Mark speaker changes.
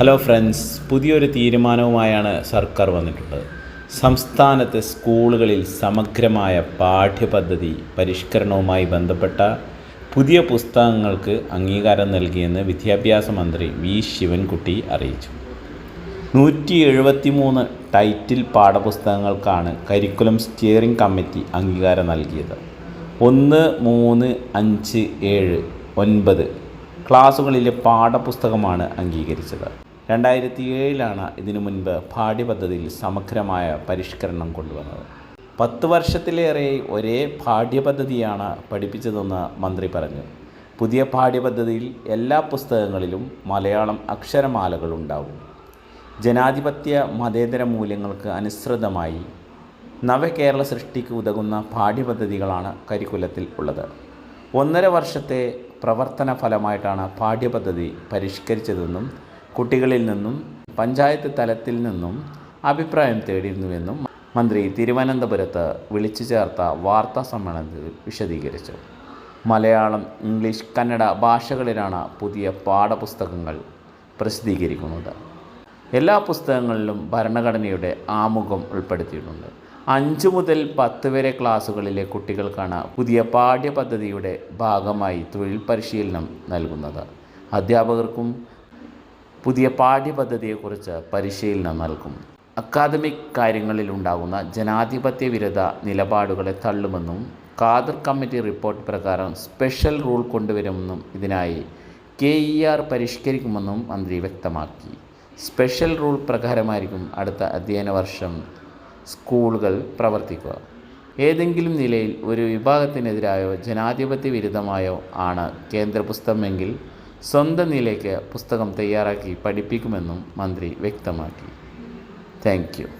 Speaker 1: Hello friends പുതിയൊരു തീരുമാനവുമായാണ് സർക്കാർ വന്നിട്ടുള്ളത്. സംസ്ഥാനത്തെ സ്കൂളുകളിൽ സമഗ്രമായ പാഠ്യപദ്ധതി പരിഷ്കരണവുമായി ബന്ധപ്പെട്ട പുതിയ പുസ്തകങ്ങൾക്ക് അംഗീകാരം നൽകിയെന്ന് വിദ്യാഭ്യാസ മന്ത്രി വി. ശിവൻകുട്ടി അറിയിച്ചു. നൂറ്റി എഴുപത്തി മൂന്ന് ടൈറ്റിൽ പാഠപുസ്തകങ്ങൾക്കാണ് കരിക്കുലം സ്റ്റിയറിംഗ് കമ്മിറ്റി അംഗീകാരം നൽകിയത്. ഒന്ന് മൂന്ന് അഞ്ച് ഏഴ് ഒൻപത് ക്ലാസ്സുകളിലെ പാഠപുസ്തകമാണ് അംഗീകരിച്ചത്. രണ്ടായിരത്തി ഏഴിലാണ് ഇതിനു മുൻപ് പാഠ്യപദ്ധതിയിൽ സമഗ്രമായ പരിഷ്കരണം കൊണ്ടുവന്നത്. പത്ത് വർഷത്തിലേറെ ഒരേ പാഠ്യപദ്ധതിയാണ് പഠിപ്പിച്ചതെന്ന് മന്ത്രി പറഞ്ഞു. പുതിയ പാഠ്യപദ്ധതിയിൽ എല്ലാ പുസ്തകങ്ങളിലും മലയാളം അക്ഷരമാലകൾ ഉണ്ടാകും ജനാധിപത്യ മതേതര മൂല്യങ്ങൾക്ക് അനുസൃതമായി നവകേരള സൃഷ്ടിക്ക് ഉതകുന്ന പാഠ്യപദ്ധതികളാണ് കരിക്കുലത്തിൽ ഉള്ളത്. ഒന്നര വർഷത്തെ പ്രവർത്തന ഫലമായിട്ടാണ് പാഠ്യപദ്ധതി പരിഷ്കരിച്ചതെന്നും കുട്ടികളിൽ നിന്നും പഞ്ചായത്ത് തലത്തിൽ നിന്നും അഭിപ്രായം തേടിയിരുന്നുവെന്നും മന്ത്രി തിരുവനന്തപുരത്ത് വിളിച്ചു ചേർത്ത വാർത്താ സമ്മേളനത്തിൽ വിശദീകരിച്ചു. മലയാളം ഇംഗ്ലീഷ് കന്നഡ ഭാഷകളിലാണ് പുതിയ പാഠപുസ്തകങ്ങൾ പ്രസിദ്ധീകരിക്കുന്നത്. എല്ലാ പുസ്തകങ്ങളിലും ഭരണഘടനയുടെ ആമുഖം ഉൾപ്പെടുത്തിയിട്ടുണ്ട്. അഞ്ച് മുതൽ പത്ത് വരെ ക്ലാസ്സുകളിലെ കുട്ടികൾക്കാണ് പുതിയ പാഠ്യപദ്ധതിയുടെ ഭാഗമായി തൊഴിൽ പരിശീലനം നൽകുന്നത്. അധ്യാപകർക്കും പുതിയ പാഠ്യപദ്ധതിയെക്കുറിച്ച് പരിശീലനം നൽകും. അക്കാദമിക് കാര്യങ്ങളിൽ ഉണ്ടാകുന്ന ജനാധിപത്യ വിരുദ്ധ നിലപാടുകളെ തള്ളുമെന്നും ഖാദർ കമ്മിറ്റി റിപ്പോർട്ട് പ്രകാരം സ്പെഷ്യൽ റൂൾ കൊണ്ടുവരുമെന്നും ഇതിനായി കെ ഇ ആർ പരിഷ്കരിക്കുമെന്നും മന്ത്രി വ്യക്തമാക്കി. സ്പെഷ്യൽ റൂൾ പ്രകാരമായിരിക്കും അടുത്ത അധ്യയന വർഷം സ്കൂളുകൾ പ്രവർത്തിക്കുക. ഏതെങ്കിലും നിലയിൽ ഒരു വിഭാഗത്തിനെതിരായോ ജനാധിപത്യ വിരുദ്ധമായോ ആണ് കേന്ദ്ര പുസ്തകമെങ്കിൽ സ്വന്തം നിലയ്ക്ക് പുസ്തകം തയ്യാറാക്കി പഠിപ്പിക്കുമെന്നും മന്ത്രി വ്യക്തമാക്കി. താങ്ക്